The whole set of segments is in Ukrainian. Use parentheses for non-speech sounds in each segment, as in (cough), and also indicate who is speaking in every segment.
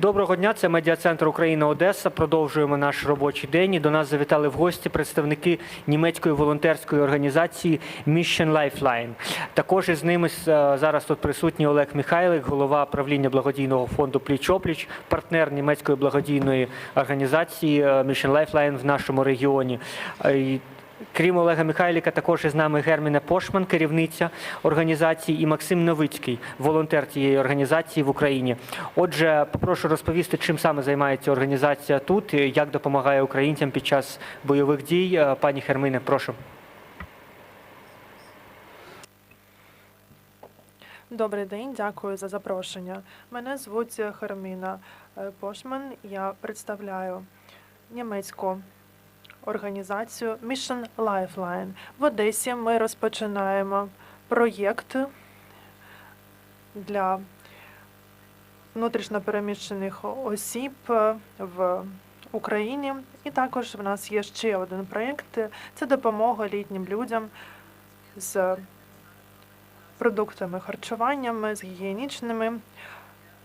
Speaker 1: Доброго дня, це медіа-центр Україна Одеса. Продовжуємо наш робочий день. І до нас завітали в гості представники німецької волонтерської організації Mission Lifeline. Також із ними е, зараз тут присутній Олег Михайлик, голова правління благодійного фонду Пліч-опліч, партнер німецької благодійної організації е, Mission Lifeline в нашому регіоні. Крім Олега Михайліка, також із нами Герміна Пошман, керівниця організації, і Максим Новицький, волонтер цієї організації в Україні. Отже, попрошу розповісти, чим саме займається організація тут, як допомагає українцям під час бойових дій. Е, Пані Хермине, прошу.
Speaker 2: Добрий день, дякую за запрошення. Мене звуть Херміна е, Пошман. Я представляю німецьку організацію Mission Lifeline. В Одесі ми розпочинаємо проєкт для внутрішньопереміщених осіб в Україні. І також в нас є ще один проєкт це допомога літнім людям з продуктами харчуваннями, з гігієнічними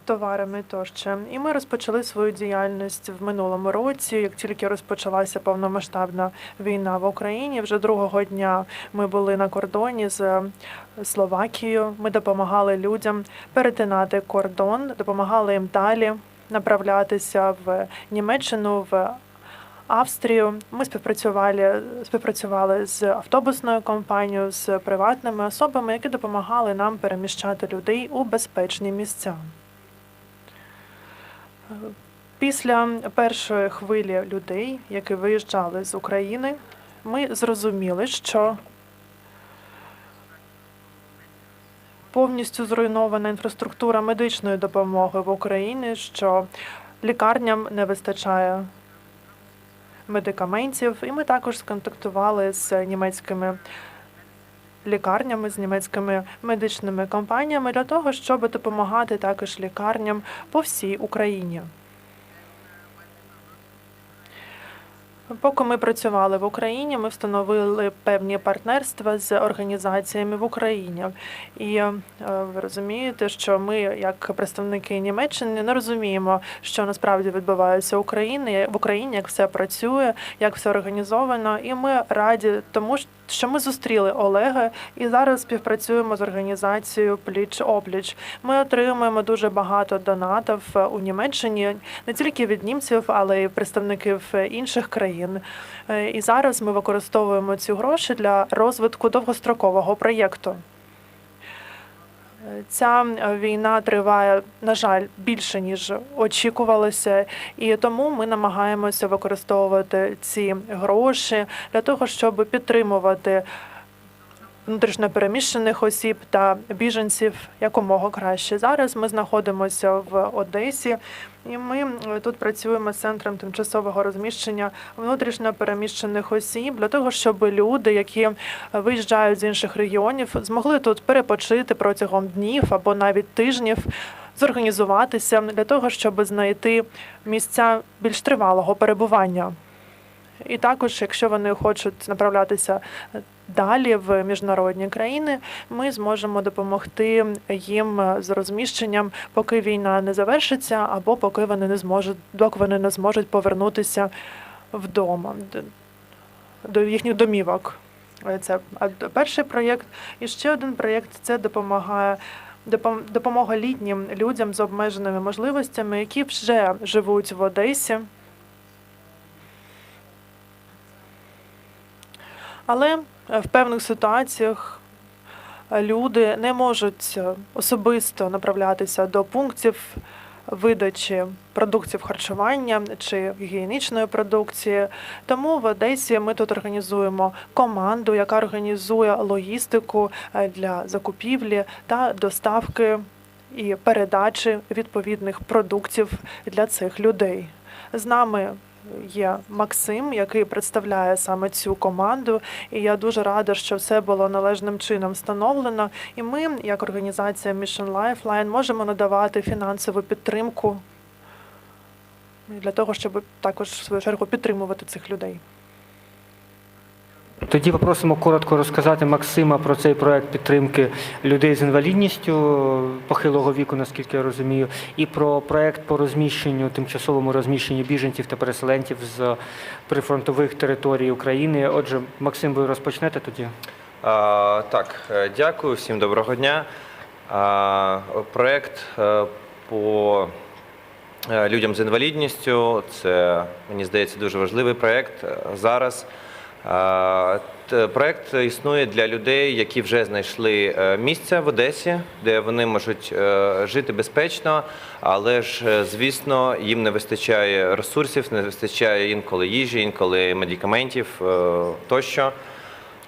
Speaker 2: товарами тощо. І ми розпочали свою діяльність в минулому році. Як тільки розпочалася повномасштабна війна в Україні, вже другого дня ми були на кордоні з Словакією. Ми допомагали людям перетинати кордон, допомагали їм далі направлятися в Німеччину, в Австрію. Ми співпрацювали, співпрацювали з автобусною компанією, з приватними особами, які допомагали нам переміщати людей у безпечні місця. Після першої хвилі людей, які виїжджали з України, ми зрозуміли, що повністю зруйнована інфраструктура медичної допомоги в Україні, що лікарням не вистачає медикаментів, і ми також сконтактували з німецькими лікарнями, з німецькими медичними компаніями для того, щоб допомагати також лікарням по всій Україні. Поки ми працювали в Україні, ми встановили певні партнерства з організаціями в Україні. І е, ви розумієте, що ми, як представники Німеччини, не розуміємо, що насправді відбувається в Україні, в Україні, як все працює, як все організовано. І ми раді тому, що ми зустріли Олега і зараз співпрацюємо з організацією Пліч Опліч. Ми отримуємо дуже багато донатів у Німеччині не тільки від німців, але й представників інших країн. Е, І зараз ми використовуємо ці гроші для розвитку довгострокового проєкту. Е, Ця е, війна триває, на жаль, більше ніж очікувалося, і тому ми намагаємося використовувати ці гроші для того, щоб підтримувати внутрішньопереміщених осіб та біженців якомога краще. Зараз ми знаходимося в Одесі, і ми е, тут працюємо з центром тимчасового розміщення внутрішньопереміщених осіб для того, щоб люди, які виїжджають з інших регіонів, змогли тут перепочити протягом днів або навіть тижнів. Зорганізуватися для того, щоб знайти місця більш тривалого перебування. І також, якщо вони хочуть направлятися далі в міжнародні країни, ми зможемо допомогти їм з розміщенням, поки війна не завершиться, або поки вони не зможуть, доки вони не зможуть повернутися вдома до їхніх домівок. Це перший проєкт. І ще один проєкт це допомагає. Допомога літнім людям з обмеженими можливостями, які вже живуть в Одесі. Але е, в певних ситуаціях е, люди не можуть е, особисто направлятися до пунктів видачі продуктів харчування чи гігієнічної продукції. Тому в Одесі ми тут організуємо команду, яка організує логістику для закупівлі та доставки і передачі відповідних продуктів для цих людей. З нами є Максим, який представляє саме цю команду. І я дуже рада, що все було належним чином встановлено. І ми, як організація Mission Lifeline, можемо надавати фінансову підтримку для того, щоб також в свою чергу підтримувати цих людей.
Speaker 1: Тоді попросимо коротко розказати Максима про цей проект підтримки людей з інвалідністю похилого віку, наскільки я розумію, і про проект по розміщенню, тимчасовому розміщенню біженців та переселенців з прифронтових територій України. Отже, Максим, ви розпочнете тоді?
Speaker 3: А, так, е, дякую, всім доброго дня. А, проект е, по е, людям з інвалідністю це, мені здається, дуже важливий проект зараз. Проект існує для людей, які вже знайшли е, місце в Одесі, де вони можуть е, жити безпечно, але ж, е, звісно, їм не вистачає ресурсів, не вистачає інколи їжі, інколи медикаментів тощо.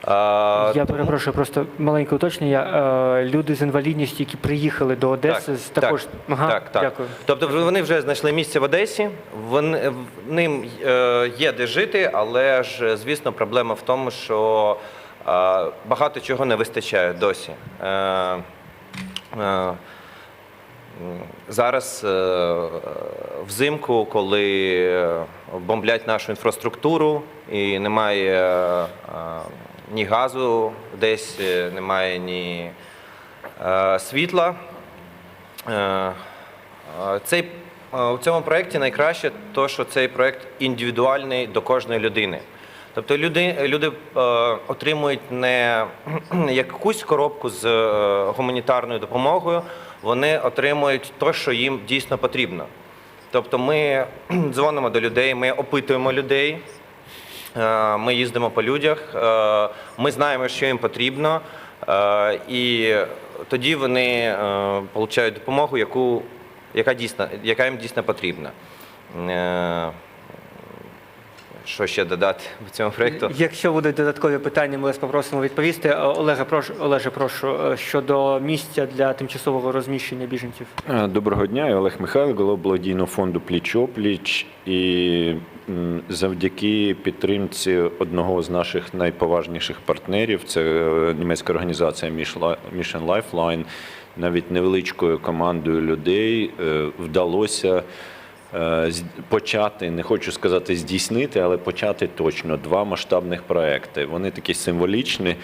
Speaker 1: Я перепрошую, просто маленьке уточнення. Е, Люди з інвалідністю, які приїхали до Одеси,
Speaker 3: Так,
Speaker 1: з також
Speaker 3: так,
Speaker 1: ага,
Speaker 3: так, так.
Speaker 1: дякую.
Speaker 3: Тобто вони вже знайшли місце в Одесі, вони, в ним е, є де жити, але ж, звісно, проблема в тому, що е, багато чого не вистачає досі. Зараз взимку, коли бомблять нашу інфраструктуру і немає ні газу, десь е, немає ні е, світла. Е, Цей, у цьому проєкті найкраще то, що цей проєкт індивідуальний до кожної людини. Тобто люди, люди отримують не (clears throat) якусь коробку з гуманітарною допомогою, вони отримують те, що їм дійсно потрібно. Тобто ми (clears throat) дзвонимо до людей, ми опитуємо людей, Ми їздимо по людях, е, ми знаємо, що їм потрібно, е, і тоді вони е, отримують допомогу, яку, яка, дійсно, яка їм дійсно потрібна. Що ще додати в цьому проєкту?
Speaker 1: Якщо будуть додаткові питання, ми вас попросимо відповісти. Е, Олеже, прошу, Олеже, прошу е, щодо місця для тимчасового розміщення біженців.
Speaker 4: Е, Доброго дня, я Олег Михайло, голова благодійного фонду Пліч-опліч. І завдяки підтримці одного з наших найповажніших партнерів, це німецька організація Mission Lifeline, навіть невеличкою командою людей вдалося почати, не хочу сказати здійснити, але почати точно два масштабних проекти. Вони такі символічні.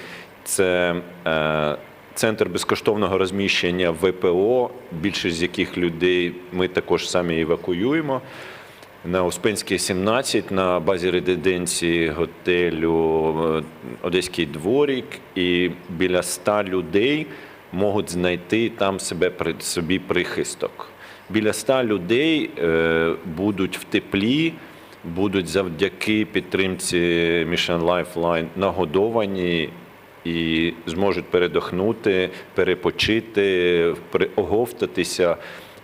Speaker 4: Це е, центр безкоштовного розміщення ВПО, більшість з яких людей ми також самі евакуюємо. На Успенській 17 на базі резиденції готелю е, Одеський дворік, і біля 100 людей можуть знайти там себе собі прихисток. Біля 100 людей е, будуть в теплі, будуть завдяки підтримці Mission Lifeline нагодовані і зможуть передохнути, перепочити, оговтатися.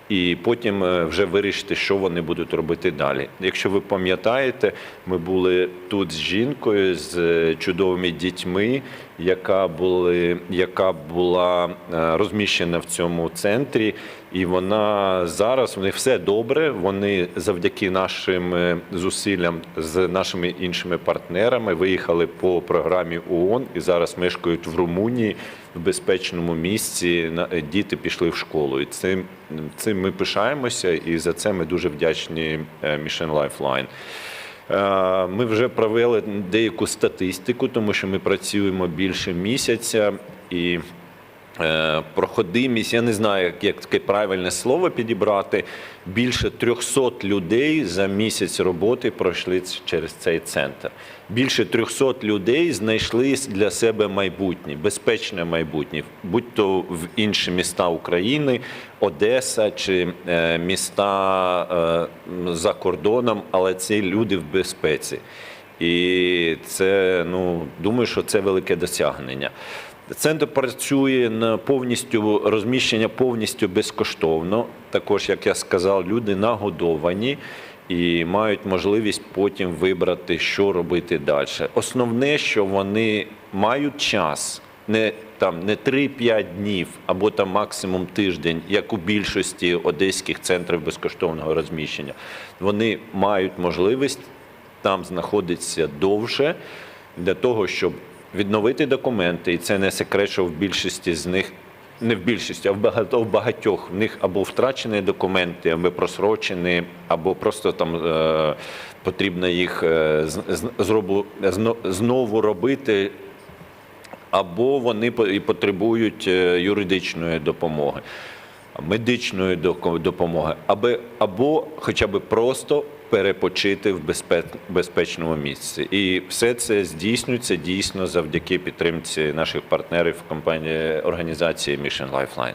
Speaker 4: І потім е, вже вирішити, що вони будуть робити далі. Якщо ви пам'ятаєте, ми були тут з жінкою, з е, чудовими дітьми, яка були, яка була розміщена в цьому центрі, і вона зараз в них все добре. Вони завдяки нашим е, зусиллям з нашими іншими партнерами виїхали по програмі ООН і зараз мешкають в Румунії в безпечному місці. Е, Діти пішли в школу. І цим, цим ми пишаємося, і за це ми дуже вдячні е, Mission Lifeline. Ми вже провели деяку статистику, тому що ми працюємо більше місяця і. Е, Проходимість, я не знаю, як, таке правильне слово підібрати. Більше 300 людей за місяць роботи пройшли через цей центр. Більше 300 людей знайшли для себе майбутнє, безпечне майбутнє, будь то в інші міста України, Одеса чи е, міста е, за кордоном, але ці люди в безпеці. І це, ну, думаю, що це велике досягнення. Центр працює на повністю розміщення повністю безкоштовно. Також, як я сказав, люди нагодовані і мають можливість потім вибрати, що робити далі. Основне, що вони мають час. Не там не 3-5 днів або там максимум тиждень, як у більшості одеських центрів безкоштовного розміщення. Вони мають можливість там знаходитися довше для того, щоб відновити документи. І це не секрет, що в більшості з них. Не в більшості, а в багато в багатьох в них або втрачені документи, або просрочені, або просто там е, потрібно їх е, зробу- знову робити, або вони потребують е, юридичної допомоги, медичної допомоги, аби, або хоча б просто перепочити в безпе- безпечному місці. І все це здійснюється дійсно завдяки підтримці наших партнерів компанії організації Mission Lifeline.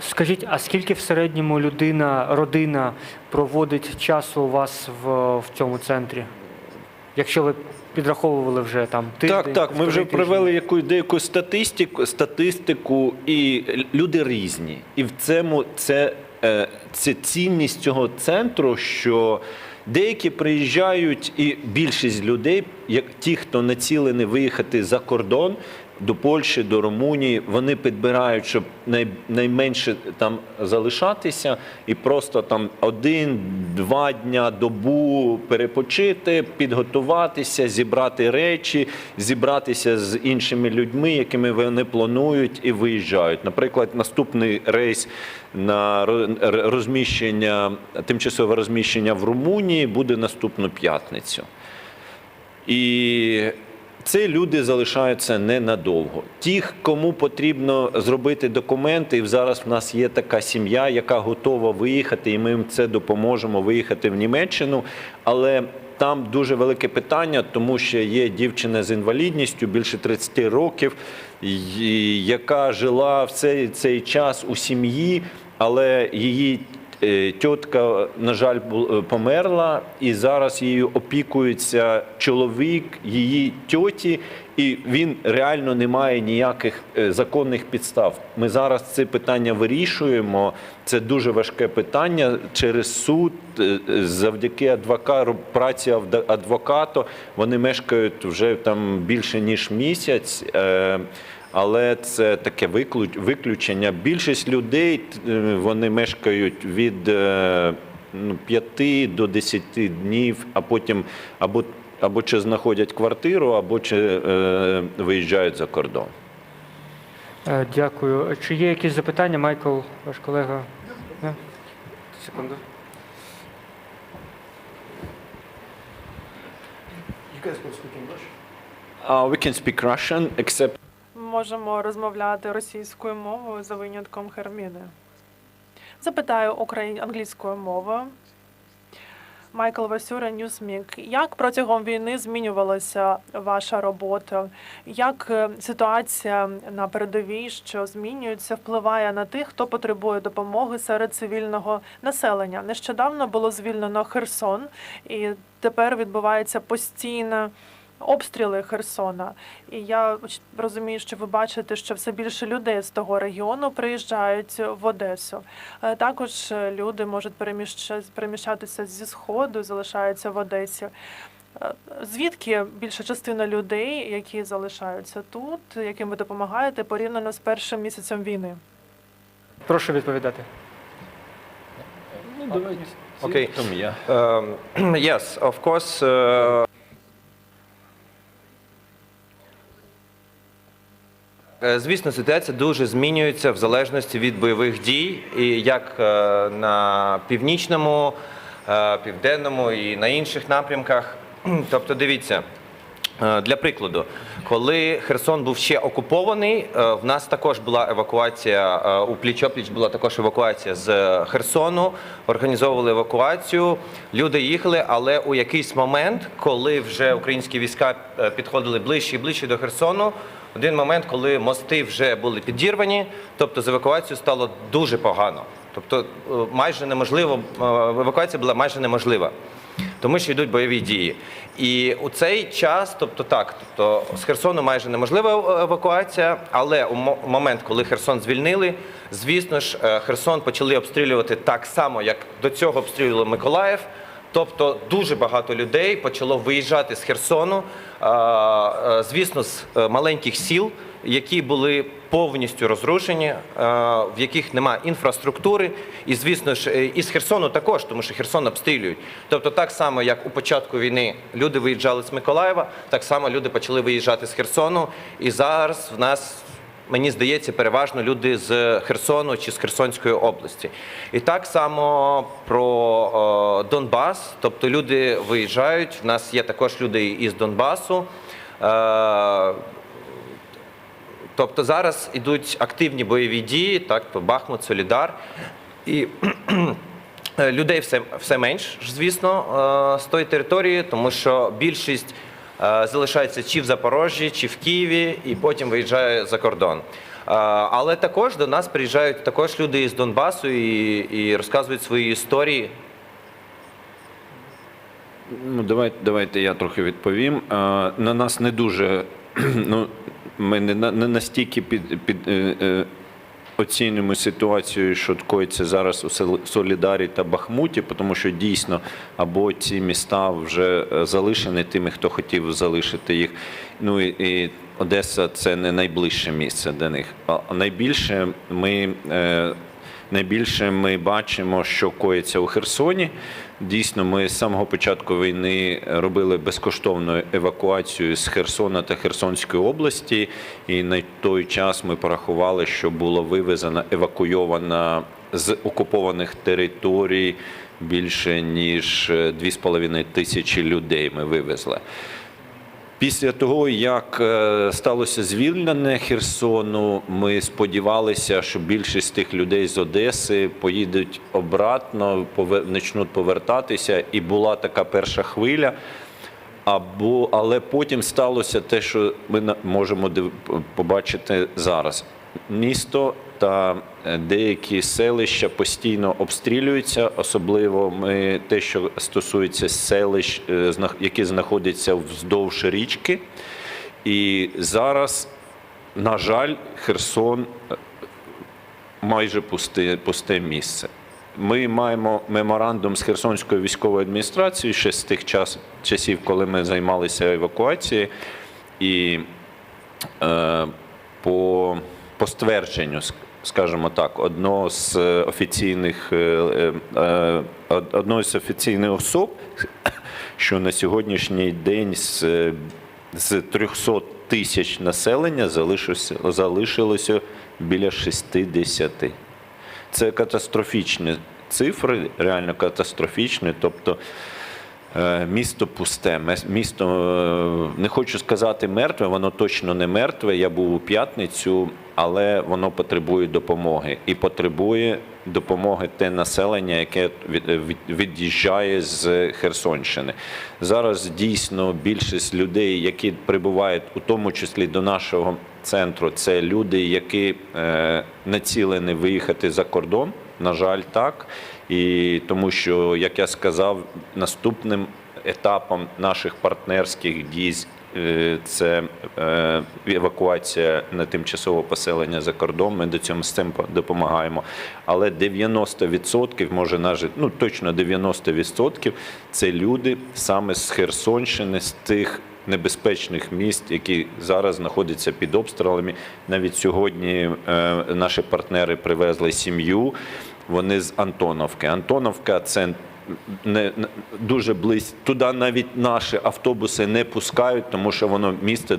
Speaker 1: Скажіть, а скільки в середньому людина, родина проводить часу у вас в, в цьому центрі? Якщо ви підраховували вже там тиждень?
Speaker 4: Так, так. Ми вже
Speaker 1: тижні?
Speaker 4: провели яку деяку статистику, статистику, і люди різні. І в цьому це, це цінність цього центру, що деякі приїжджають, і більшість людей, як ті, хто націлені виїхати за кордон. До Польщі, до Румунії вони підбирають, щоб най, найменше там залишатися, і просто там один-два дня добу перепочити, підготуватися, зібрати речі, зібратися з іншими людьми, якими вони планують і виїжджають. Наприклад, наступний рейс на розміщення, тимчасове розміщення в Румунії буде наступну п'ятницю. І це люди залишаються ненадовго. Ті, кому потрібно зробити документи, і зараз в нас є така сім'я, яка готова виїхати, і ми їм це допоможемо виїхати в Німеччину. Але там дуже велике питання, тому що є дівчина з інвалідністю більше 30 років, яка жила в цей, цей час у сім'ї, але її Тітка, на жаль, е, померла, і зараз її опікується чоловік її тьоті, і він реально не має ніяких е, законних підстав. Ми зараз це питання вирішуємо. Це дуже важке питання через суд, е, е, завдяки адвокату, праці адвоката. Вони мешкають вже там більше ніж місяць. Але це таке виклю- виключення. Більшість людей е, вони мешкають від е, ну, 5 до 10 днів, а потім або, або чи знаходять квартиру, або чи е, виїжджають за кордон.
Speaker 1: Е, Дякую. Чи є якісь запитання, Майкл, ваш колега? Не? Секунду.
Speaker 4: Uh, we can speak Russian, except
Speaker 2: Можемо розмовляти російською мовою за винятком Херміни. Запитаю україн... англійською мовою. Майкл Васюра, Ньюсмік. Як протягом війни змінювалася ваша робота? Як е, ситуація на передовій, що змінюється, впливає на тих, хто потребує допомоги серед цивільного населення? Нещодавно було звільнено Херсон, і тепер відбувається постійна обстріли Херсона. І я розумію, що ви бачите, що все більше людей з того регіону приїжджають в Одесу. Е, Також е, люди можуть переміща- переміщатися зі сходу, залишаються в Одесі. Е, Звідки більша частина людей, які залишаються тут, яким ви допомагаєте, порівняно з першим місяцем війни?
Speaker 1: Прошу відповідати.
Speaker 3: Окей.
Speaker 4: Там я.
Speaker 3: Um, yes, of course. Uh, Звісно, ситуація дуже змінюється в залежності від бойових дій, як е, на північному, е, південному і на інших напрямках. (clears throat) Тобто, дивіться, Е, Для прикладу, коли Херсон був ще окупований, е, в нас також була евакуація е, у пліч-опліч була також евакуація з Херсону. Організовували евакуацію. Люди їхали, але у якийсь момент, коли вже українські війська е, підходили ближче і ближче до Херсону, один момент, коли мости вже були підірвані, тобто з евакуацією стало дуже погано. Тобто е, майже неможливо, е, евакуація була майже неможлива тому що йдуть бойові дії. І у цей час, тобто так, тобто з Херсону майже неможлива е- евакуація, але у момент, коли Херсон звільнили, звісно ж, Херсон почали обстрілювати так само, як до цього обстрілювали Миколаїв. Тобто дуже багато людей почало виїжджати з Херсону, звісно, з е, маленьких сіл, які були повністю розрушені, в яких немає інфраструктури, і звісно ж, е, і з Херсону також, тому що Херсон обстрілюють. Тобто, так само, як у початку війни люди виїжджали з Миколаєва, так само люди почали виїжджати з Херсону. І зараз в нас мені здається, переважно люди з Херсону чи з Херсонської області. І так само про е, Донбас, тобто люди виїжджають. В нас є також люди із Донбасу. Е, Тобто зараз ідуть активні бойові дії, так, то Бахмут, Солідар. І (clears throat) е, людей все, все менш, звісно, з тої території, тому що більшість залишається чи в Запоріжжі, чи в Києві, і потім виїжджає за кордон. Е, Але також до нас приїжджають також люди із Донбасу і, і розказують свої історії.
Speaker 4: Ну, давайте, давайте я трохи відповім. Е, На нас не дуже, (clears throat) ну, ми не, настільки під, під, е, е, оцінюємо ситуацію, що коїться зараз у Солідарі та Бахмуті, тому що дійсно або ці міста вже е, залишені тими, хто хотів залишити їх. Ну і, Одеса це не найближче місце для них. А найбільше ми. Е, Найбільше ми бачимо, що коїться у Херсоні. Дійсно, ми з самого початку війни робили безкоштовну евакуацію з Херсона та Херсонської області, і на той час ми порахували, що було вивезено евакуйовано з окупованих територій більше ніж 2,5 тисячі людей. Ми вивезли. Після того, як е, сталося звільнення Херсону, ми сподівалися, що більшість тих людей з Одеси поїдуть обратно, почнуть повертатися. І була така перша хвиля. Або, але потім сталося те, що ми можемо побачити зараз. Місто та е, деякі селища постійно обстрілюються, особливо ми, те, що стосується селищ, е, які знаходяться вздовж річки. І зараз, на жаль, Херсон е, майже пусте, пусте місце. Ми маємо меморандум з Херсонською військовою адміністрацією ще з тих час, часів, коли ми займалися евакуацією. І е, по, по ствердженню, скажімо так, одного з е, офіційних, е, е, е, од- одної з офіційних особ, (coughs) що на сьогоднішній день з, з 300 тисяч населення залишилося, залишилося біля 60. Це катастрофічні цифри, реально катастрофічні. Тобто місто пусте, місто, не хочу сказати мертве, воно точно не мертве. Я був у п'ятницю, але воно потребує допомоги. І потребує допомоги те населення, яке від- від- від'їжджає з Херсонщини. Зараз дійсно більшість людей, які прибувають, у тому числі до нашого центру, це люди, які е, націлені виїхати за кордон. На жаль, так. І тому що, як я сказав, наступним етапом наших партнерських дій це е, евакуація на тимчасове поселення за кордон. Ми до цього з цим допомагаємо. Але 90%, може навіть, ну точно 90% це люди саме з Херсонщини, з тих небезпечних міст, які зараз знаходяться під обстрілами. Навіть сьогодні е, наші партнери привезли сім'ю. Вони з Антоновки. Антоновка це не дуже близько. Туди навіть наші автобуси не пускають, тому що воно місто,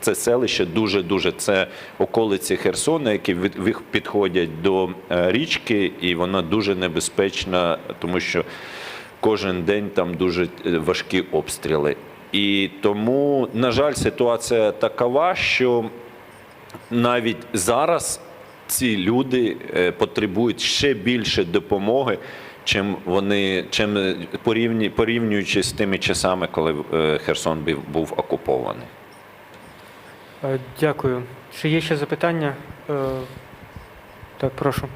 Speaker 4: це селище дуже дуже це околиці Херсона, які підходять до е, річки, і вона дуже небезпечна, тому що кожен день там дуже е, важкі обстріли. І тому, на жаль, ситуація такова, що навіть зараз ці люди е, потребують ще більше допомоги, чим вони чим е, порівні, порівнюючи з тими часами, коли е, Херсон був, був окупований.
Speaker 1: Е, Дякую. Чи є ще запитання? Так, прошу.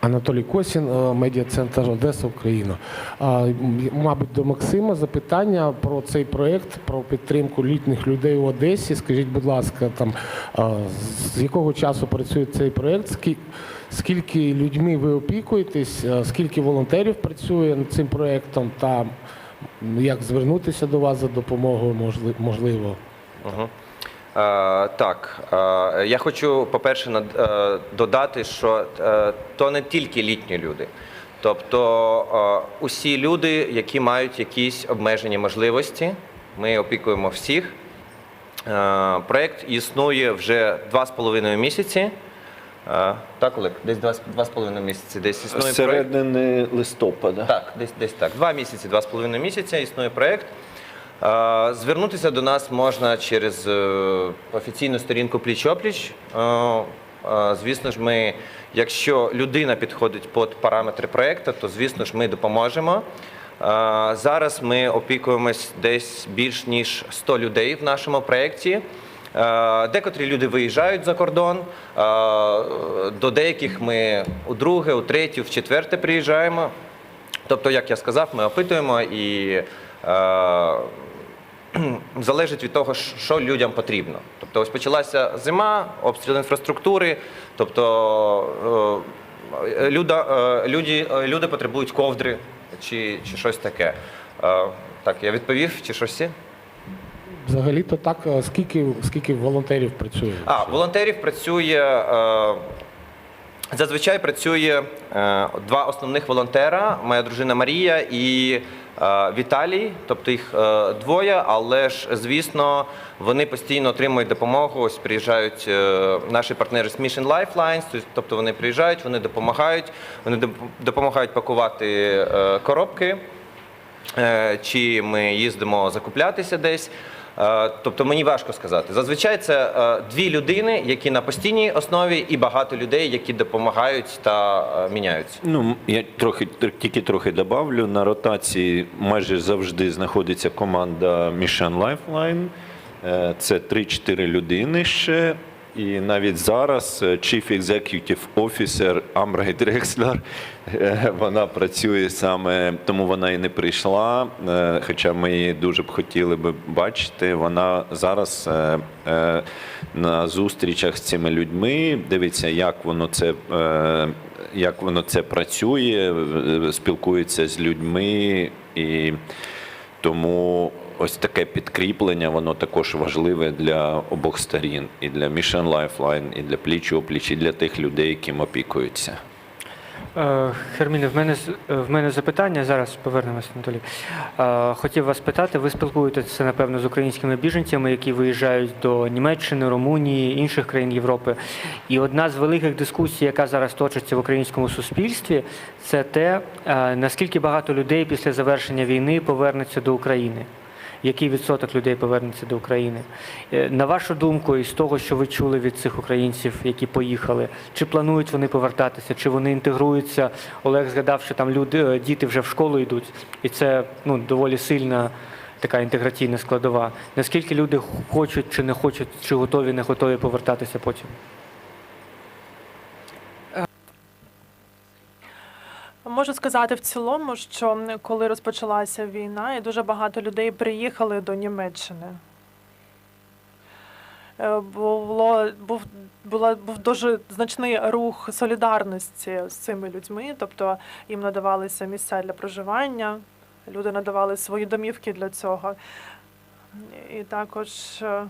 Speaker 5: Анатолій Косін, е, медіа-центр Одеса, Україна. Мабуть, до Максима запитання про цей проєкт, про підтримку літніх людей у Одесі. Скажіть, будь ласка, там з якого часу працює цей проєкт? Скі- Скільки людьми ви опікуєтесь? Скільки волонтерів працює над цим проєктом? Та як звернутися до вас за допомогою можливо?
Speaker 3: Угу. Е, так, е, я хочу, по-перше, над- е, додати, що е, то не тільки літні люди. Тобто е, усі люди, які мають якісь обмежені можливості, ми опікуємо всіх. Е, Проєкт існує вже два з половиною місяці. Так, Олег, десь два, два з половиною місяці. Десь існує
Speaker 4: середини листопада.
Speaker 3: Так, десь, десь так. Два місяці, два з половиною місяця існує проєкт. Звернутися до нас можна через е, офіційну сторінку пліч-опліч. Звісно ж, ми, якщо людина підходить під параметри проєкту, то звісно ж ми допоможемо. Зараз ми опікуємось десь більш ніж 100 людей в нашому проєкті. Е, Декотрі люди виїжджають за кордон. е, До деяких ми у друге, у третє, в четверте приїжджаємо. Тобто, як я сказав, ми опитуємо і е, залежить від того, що людям потрібно. Тобто, ось почалася зима, обстріл інфраструктури, тобто люди, люди потребують ковдри чи, чи щось таке. Так, я відповів, чи щось є?
Speaker 5: Взагалі-то так, скільки, скільки волонтерів працює?
Speaker 3: А, волонтерів працює. Е, зазвичай працює е, два основних волонтера: моя дружина Марія і е, Віталій. Тобто їх е, двоє, але ж, звісно, вони постійно отримують допомогу. Ось приїжджають е, наші партнери з Mission Lifelines, тобто вони приїжджають, вони допомагають, вони допомагають пакувати е, коробки. Е, чи ми їздимо закуплятися десь. Е, Тобто мені важко сказати. Зазвичай це е, дві людини, які на постійній основі, і багато людей, які допомагають та е, міняються.
Speaker 4: Ну, я трохи тр- тільки трохи добавлю. На ротації майже завжди знаходиться команда Mission Lifeline. Це 3-4 людини ще. І навіть зараз е, Chief Executive Officer Амбра Дрекслер, е, вона працює саме, тому вона і не прийшла. е, Хоча ми її дуже б хотіли би бачити. Вона зараз на зустрічах з цими людьми дивиться, як воно це як воно це працює, спілкується з людьми, і тому ось таке підкріплення, воно також важливе для обох сторін, і для Mission Lifeline, і для пліч опліч, і для тих людей, яким опікуються.
Speaker 1: Е, Херміне, в мене в мене запитання. Зараз повернемося, Анатолій. Е, Хотів вас питати. Ви спілкуєтеся, напевно, з українськими біженцями, які виїжджають до Німеччини, Румунії, інших країн Європи. І одна з великих дискусій, яка зараз точиться в українському суспільстві, це те, е, наскільки багато людей після завершення війни повернеться до України. Який відсоток людей повернеться до України? Е, На вашу думку, і з того, що ви чули від цих українців, які поїхали, чи планують вони повертатися, чи вони інтегруються? Олег згадав, що там люди, е, діти вже в школу йдуть, і це ну, доволі сильна така інтеграційна складова. Наскільки люди хочуть чи не хочуть, чи готові, не готові повертатися потім?
Speaker 2: Можу сказати в цілому, що коли розпочалася війна, і дуже багато людей приїхали до Німеччини. Е, Було, був, була, був дуже значний рух солідарності з цими людьми, тобто їм надавалися місця для проживання, люди надавали свої домівки для цього. І також е,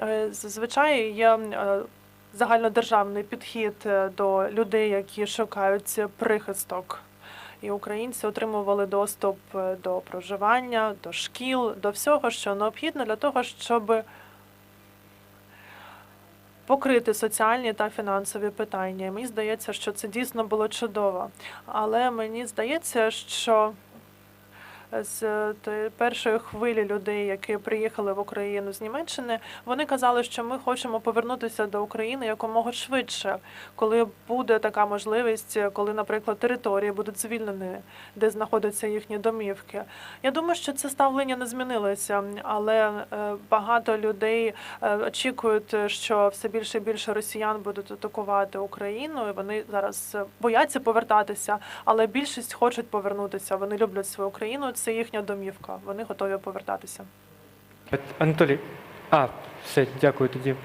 Speaker 2: е, зазвичай є загальнодержавний підхід е, до людей, які шукають прихисток. І українці отримували доступ е, до проживання, до шкіл, до всього, що необхідно для того, щоб покрити соціальні та фінансові питання. Мені здається, що це дійсно було чудово. Але мені здається, що з першої хвилі людей, які приїхали в Україну з Німеччини, вони казали, що ми хочемо повернутися до України якомога швидше, коли буде така можливість, коли, наприклад, території будуть звільнені, де знаходяться їхні домівки. Я думаю, що це ставлення не змінилося, але е, багато людей е, очікують, що все більше і більше росіян будуть атакувати Україну. і Вони зараз е, бояться повертатися, але більшість хочуть повернутися. Вони люблять свою країну. Це їхня домівка. Вони готові повертатися.
Speaker 1: Анатолій, а, все, дякую тоді. Е,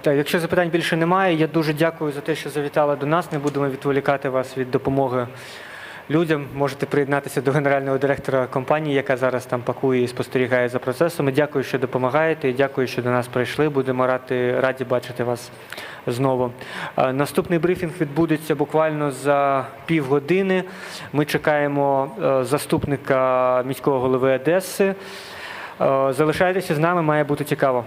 Speaker 1: так, якщо запитань більше немає, я дуже дякую за те, що завітали до нас. Не будемо відволікати вас від допомоги людям. Можете приєднатися до генерального директора компанії, яка зараз там пакує і спостерігає за процесом. І Дякую, що допомагаєте. і Дякую, що до нас прийшли. Будемо раді, раді бачити вас знову. Е, Наступний брифінг відбудеться буквально за півгодини. Ми чекаємо е, заступника міського голови Одеси. Е, Залишайтеся з нами, має бути цікаво.